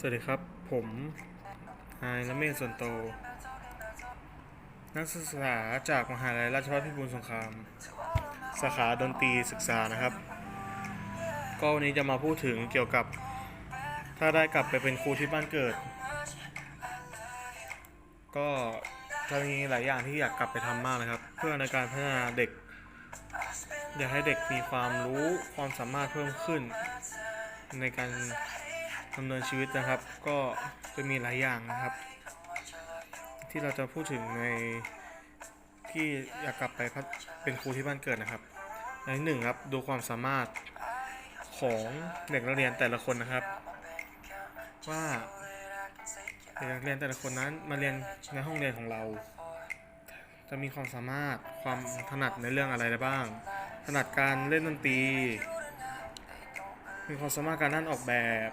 สวัสดีครับ ผมนายละเมศส่วนโต นักศึกษาจากมหาลัยราชภัฏพิบูลสงคราม สาขาดนตรีศึกษานะครับ ก็วันนี้จะมาพูดถึงเกี่ยวกับ ถ้าได้กลับไปเป็นครูที่บ้านเกิด ก็จะมีหลายอย่างที่อยากกลับไปทำมากเลยครับ เพื่อในการพัฒนาเด็ก อยากให้เด็กมีความรู้ความสามารถเพิ่มขึ้นในการ ดำเนินชีวิตนะครับ ก็จะมีหลายอย่างนะครับ ที่เราจะพูดถึงในที่อยากกลับไปพัฒเป็นครูที่บ้านเกิดนะครับอันที่หนึ่งครับดูความสามารถของเด็กนักเรียนแต่ละคนนะครับ ว่าเด็กนักเรียนแต่ละคนนั้นมาเรียนในห้องเรียนของเรา จะมีความสามารถความถนัดในเรื่องอะไรได้บ้าง ถนัดการเล่นดนตรีมีความสามารถการด้านออกแบบ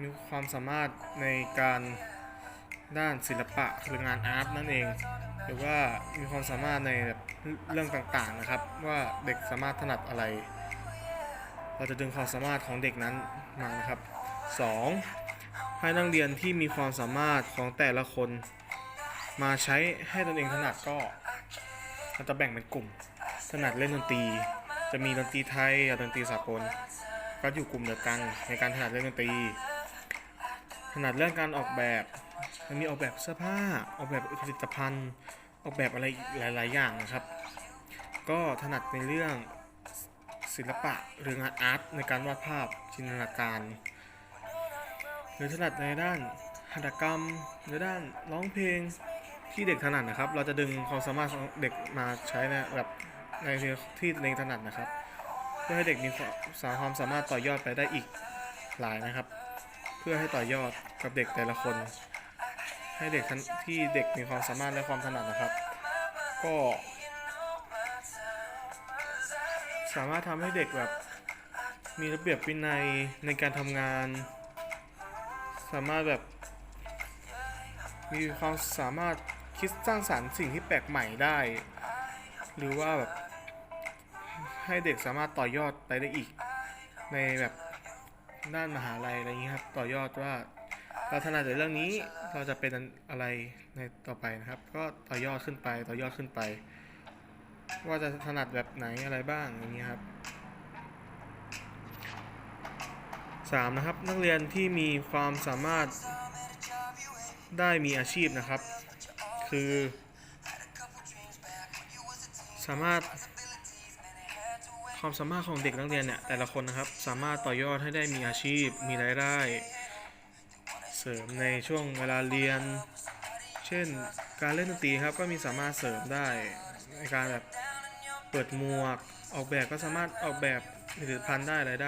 มีความสามารถในการด้านศิลปะหรืองานอาร์ตนั่นเอง หรือว่ามีความสามารถในเรื่องต่างๆนะครับ ว่าเด็กสามารถถนัดอะไร เราจะดึงความสามารถของเด็กนั้นมานะครับ 2. ให้นักเรียนที่มีความสามารถของแต่ละคน มาใช้ให้ตนเองถนัดก็เราจะแบ่งเป็นกลุ่ม ถนัดเล่นดนตรี จะมีดนตรีไทยกับดนตรีสากลก็อยู่กลุ่มเดียวกันในการถนัดเล่นดนตรี ถนัดเรื่องการออกแบบมันมีออกแบบเสื้อผ้า ออกแบบผลิตภัณฑ์ ออกแบบอะไรหลาย ๆ อย่างนะครับ ก็ถนัดในเรื่องศิลปะหรืองานอาร์ตในการวาดภาพจินตนาการ หรือถนัดในด้านหัตถกรรมในด้านร้องเพลงที่เด็กถนัดนะครับ เราจะดึงความสามารถของเด็กมาใช้ในแบบในที่ตัวเองถนัดนะครับ เพื่อให้เด็กมีความสามารถต่อยอดไปได้อีกหลายนะครับ เพื่อให้ต่อยอดกับเด็กแต่ละคน ให้เด็กท,ที่เด็กมีความสามารถและความถนัดนะครับ ก็ สามารถทำให้เด็กแบบมีระเบียบวินัยในการทำงาน สามารถแบบมีความสามารถคิดสร้างสรรค์สิ่งที่แปลกใหม่ได้ หรือว่าแบบให้เด็กสามารถต่อยอดไปได้อีก ในแบบ ด้านมหาลัยอะไรอย่างนี้ครับ ต่อยอดว่าเราถนัดในเรื่องนี้เราจะเป็นอะไรในต่อไปนะครับ ก็ต่อยอดขึ้นไปต่อยอดขึ้นไป ว่าจะถนัดแบบไหนอะไรบ้างอย่างนี้ครับสามนะครับนักเรียนที่มีความสามารถได้มีอาชีพนะครับ คือ สามารถ ความสามารถของเด็กนักเรียนเนี่ยแต่ละคนนะครับสามารถต่อยอดให้ได้มีอาชีพมีรายได้ เสริมในช่วงเวลาเรียน เช่นการเล่นดนตรีครับก็มีสามารถเสริมได้ในการแบบเปิดหมวกออกแบบก็สามารถออกแบบผลิตภัณฑ์ได้อะไรได้